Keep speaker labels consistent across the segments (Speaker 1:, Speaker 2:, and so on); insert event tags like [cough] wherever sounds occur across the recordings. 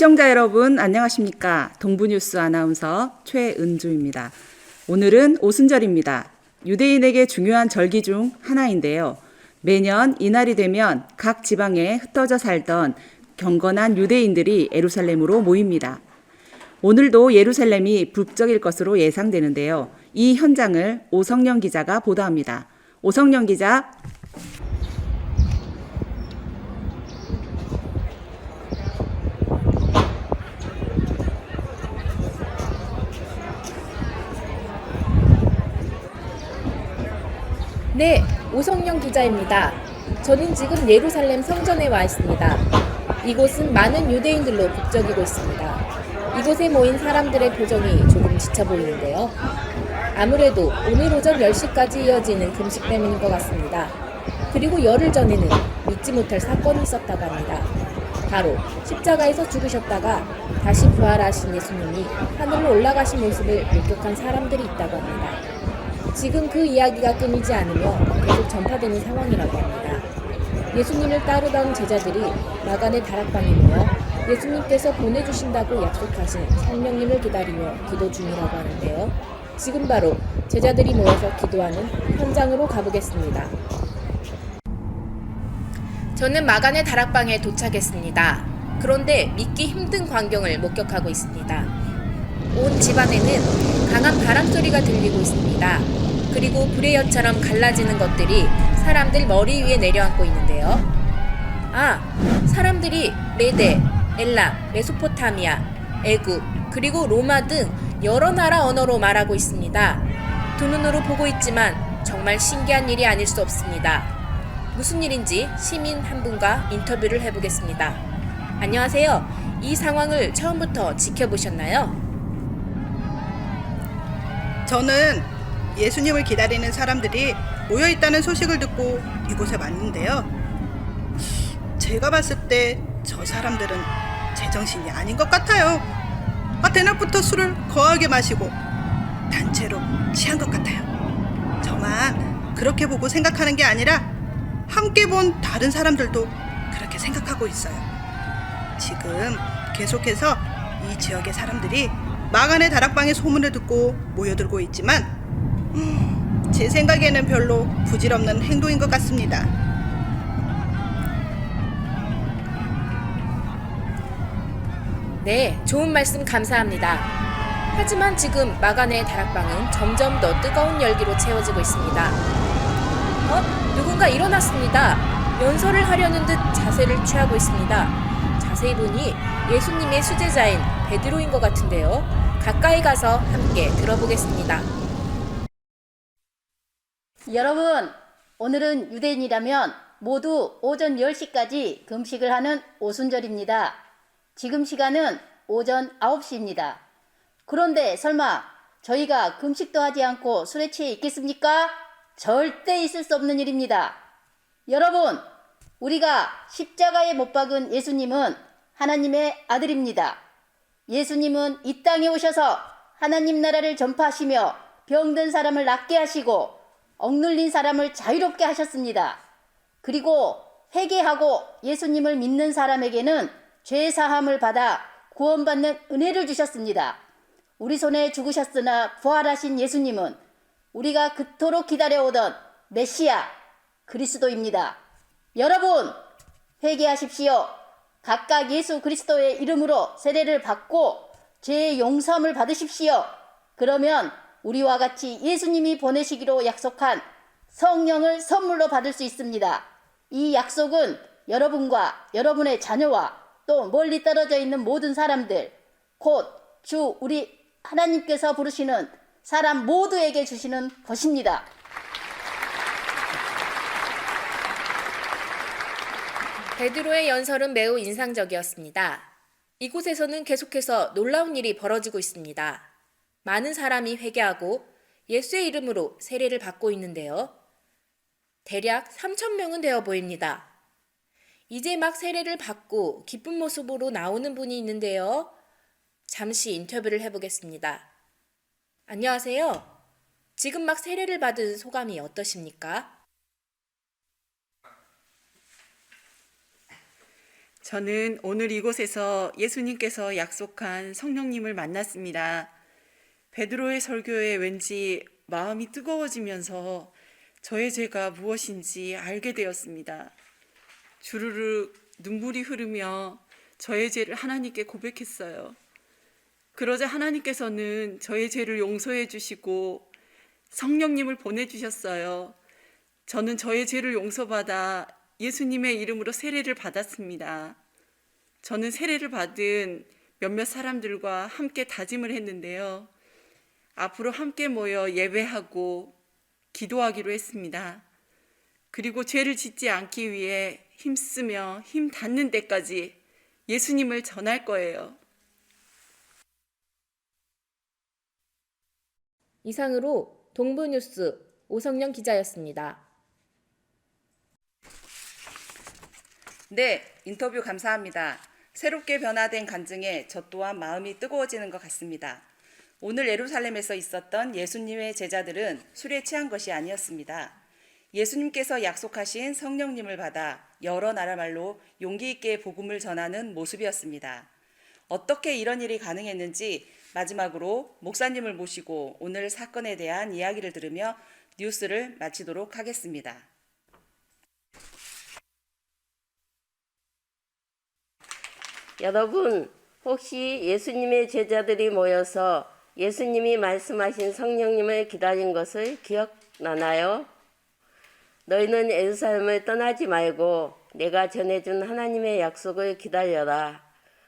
Speaker 1: 시청자 여러분 안녕하십니까? 동부뉴스 아나운서 최은주입니다. 오늘은 오순절입니다. 유대인에게 중요한 절기 중 하나인데요. 매년 이날이 되면 각 지방에 흩어져 살던 경건한 유대인들이 에루살렘으로 모입니다. 오늘도 예루살렘이 북적일 것으로 예상되는데요. 이 현장을 오성영 기자가 보도합니다. 오성영 기자,
Speaker 2: 네, 오성영 기자입니다. 저는 지금 예루살렘 성전에 와 있습니다. 이곳은 많은 유대인들로 북적이고 있습니다. 이곳에 모인 사람들의 표정이 조금 지쳐 보이는데요. 아무래도 오늘 오전 10시까지 이어지는 금식 때문인 것 같습니다. 그리고 열흘 전에는 믿지 못할 사건이 있었다고 합니다. 바로 십자가에서 죽으셨다가 다시 부활하신 예수님이 하늘로 올라가신 모습을 목격한 사람들이 있다고 합니다. 지금 그 이야기가 끊이지 않으며 계속 전파되는 상황이라고 합니다. 예수님을 따르던 제자들이 마간의 다락방에 모여 예수님께서 보내주신다고 약속하신 성령님을 기다리며 기도 중이라고 하는데요. 지금 바로 제자들이 모여서 기도하는 현장으로 가보겠습니다. 저는 마간의 다락방에 도착했습니다. 그런데 믿기 힘든 광경을 목격하고 있습니다. 온 집안에는 강한 바람 소리가 들리고 있습니다. 그리고 엿처럼 갈라지는 것들이 사람들 머리 위에 내려앉고 있는데요. 아, 사람들이 메데, 엘람, 메소포타미아, 애굽, 그리고 로마 등 여러 나라 언어로 말하고 있습니다. 두 눈으로 보고 있지만 정말 신기한 일이 아닐 수 없습니다. 무슨 일인지 시민 한 분과 인터뷰를 해보겠습니다. 안녕하세요. 이 상황을 처음부터 지켜보셨나요?
Speaker 3: 저는 예수님을 기다리는 사람들이 모여 있다는 소식을 듣고 이곳에 왔는데요. 제가 봤을 때 저 사람들은 제정신이 아닌 것 같아요. 아, 대낮부터 술을 거하게 마시고 단체로 취한 것 같아요. 저만 그렇게 보고 생각하는 게 아니라 함께 본 다른 사람들도 그렇게 생각하고 있어요. 지금 계속해서 이 지역의 사람들이 마간의 다락방의 소문을 듣고 모여들고 있지만 음, [gasps] 제 생각에는 별로 부질없는 행동인 것 같습니다.
Speaker 2: 네, 좋은 말씀 감사합니다. 하지만 지금 마간의 다락방은 점점 더 뜨거운 열기로 채워지고 있습니다. 어? 누군가 일어났습니다. 연설을 하려는 듯 자세를 취하고 있습니다. 자세히 보니 예수님의 수제자인 베드로인 것 같은데요. 가까이 가서 함께 들어보겠습니다.
Speaker 4: 여러분, 오늘은 유대인이라면 모두 오전 10시까지 금식을 하는 오순절입니다. 지금 시간은 오전 9시입니다. 그런데 설마 저희가 금식도 하지 않고 술에 취해 있겠습니까? 절대 있을 수 없는 일입니다. 여러분, 우리가 십자가에 못 박은 예수님은 하나님의 아들입니다. 예수님은 이 땅에 오셔서 하나님 나라를 전파하시며 병든 사람을 낫게 하시고 억눌린 사람을 자유롭게 하셨습니다. 그리고 회개하고 예수님을 믿는 사람에게는 죄 사함을 받아 구원받는 은혜를 주셨습니다. 우리 손에 죽으셨으나 부활하신 예수님은 우리가 그토록 기다려오던 메시아 그리스도입니다. 여러분 회개하십시오. 각각 예수 그리스도의 이름으로 세례를 받고 죄의 용서함을 받으십시오. 그러면 우리와 같이 예수님이 보내시기로 약속한 성령을 선물로 받을 수 있습니다. 이 약속은 여러분과 여러분의 자녀와 또 멀리 떨어져 있는 모든 사람들, 곧 주 우리 하나님께서 부르시는 사람 모두에게 주시는 것입니다.
Speaker 2: 베드로의 연설은 매우 인상적이었습니다. 이곳에서는 계속해서 놀라운 일이 벌어지고 있습니다. 많은 사람이 회개하고 예수의 이름으로 세례를 받고 있는데요. 대략 3천 명은 되어 보입니다. 이제 막 세례를 받고 기쁜 모습으로 나오는 분이 있는데요. 잠시 인터뷰를 해보겠습니다. 안녕하세요. 지금 막 세례를 받은 소감이 어떠십니까?
Speaker 1: 저는 오늘 이곳에서 예수님께서 약속한 성령님을 만났습니다. 베드로의 설교에 왠지 마음이 뜨거워지면서 저의 죄가 무엇인지 알게 되었습니다. 주르륵 눈물이 흐르며 저의 죄를 하나님께 고백했어요. 그러자 하나님께서는 저의 죄를 용서해 주시고 성령님을 보내주셨어요. 저는 저의 죄를 용서받아 예수님의 이름으로 세례를 받았습니다. 저는 세례를 받은 몇몇 사람들과 함께 다짐을 했는데요. 앞으로 함께 모여 예배하고 기도하기로 했습니다. 그리고 죄를 짓지 않기 위해 힘쓰며 힘 닿는 데까지 예수님을 전할 거예요.
Speaker 2: 이상으로 동부뉴스 오성영 기자였습니다.
Speaker 1: 네, 인터뷰 감사합니다. 새롭게 변화된 간증에 저 또한 마음이 뜨거워지는 것 같습니다. 오늘 예루살렘에서 있었던 예수님의 제자들은 술에 취한 것이 아니었습니다. 예수님께서 약속하신 성령님을 받아 여러 나라 말로 용기 있게 복음을 전하는 모습이었습니다. 어떻게 이런 일이 가능했는지 마지막으로 목사님을 모시고 오늘 사건에 대한 이야기를 들으며 뉴스를 마치도록 하겠습니다.
Speaker 5: 여러분, 혹시 예수님의 제자들이 모여서 예수님이 말씀하신 성령님을 기다린 것을 기억나나요? 너희는 예루살렘을 떠나지 말고 내가 전해준 하나님의 약속을 기다려라.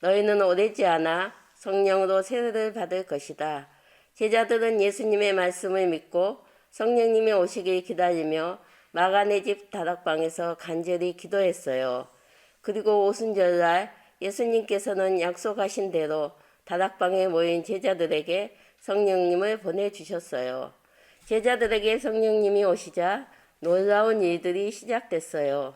Speaker 5: 너희는 오래지 않아 성령으로 세례를 받을 것이다. 제자들은 예수님의 말씀을 믿고 성령님이 오시길 기다리며 마가네 집 다락방에서 간절히 기도했어요. 그리고 오순절날 예수님께서는 약속하신 대로 다락방에 모인 제자들에게 성령님을 보내주셨어요. 제자들에게 성령님이 오시자 놀라운 일들이 시작됐어요.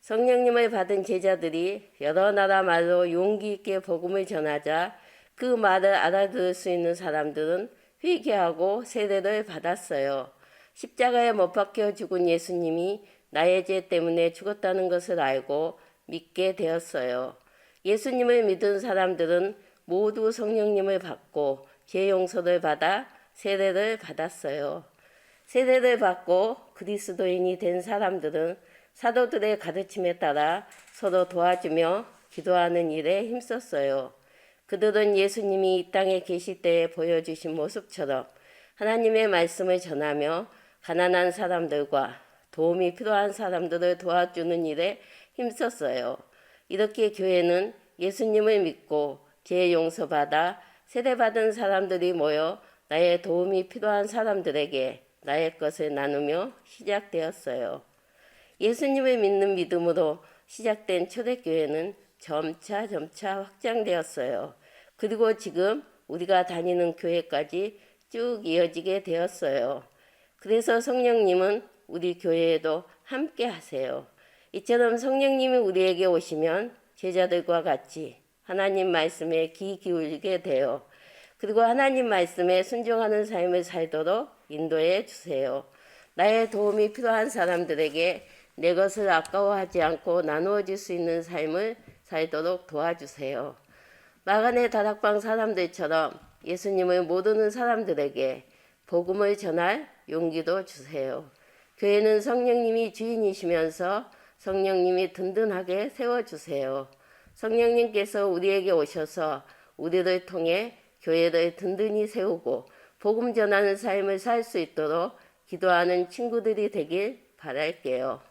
Speaker 5: 성령님을 받은 제자들이 여러 나라 말로 용기 있게 복음을 전하자 그 말을 알아들을 수 있는 사람들은 회개하고 세례를 받았어요. 십자가에 못 박혀 죽은 예수님이 나의 죄 때문에 죽었다는 것을 알고 믿게 되었어요. 예수님을 믿은 사람들은 모두 성령님을 받고 죄 용서를 받아 세례를 받았어요. 세례를 받고 그리스도인이 된 사람들은 사도들의 가르침에 따라 서로 도와주며 기도하는 일에 힘썼어요. 그들은 예수님이 이 땅에 계실 때에 보여주신 모습처럼 하나님의 말씀을 전하며 가난한 사람들과 도움이 필요한 사람들을 도와주는 일에 힘썼어요. 이렇게 교회는 예수님을 믿고 죄 용서받아 세례받은 사람들이 모여 나의 도움이 필요한 사람들에게 나의 것을 나누며 시작되었어요. 예수님을 믿는 믿음으로 시작된 초대교회는 점차 점차 확장되었어요. 그리고 지금 우리가 다니는 교회까지 쭉 이어지게 되었어요. 그래서 성령님은 우리 교회에도 함께 하세요. 이처럼 성령님이 우리에게 오시면 제자들과 같이 하나님 말씀에 귀 기울이게 돼요. 그리고 하나님 말씀에 순종하는 삶을 살도록 인도해 주세요. 나의 도움이 필요한 사람들에게 내 것을 아까워하지 않고 나누어 줄수 있는 삶을 살도록 도와주세요. 마간의 다락방 사람들처럼 예수님을 모르는 사람들에게 복음을 전할 용기도 주세요. 교회는 성령님이 주인이시면서 성령님이 든든하게 세워주세요. 성령님께서 우리에게 오셔서 우리를 통해 교회를 든든히 세우고 복음 전하는 삶을 살 수 있도록 기도하는 친구들이 되길 바랄게요.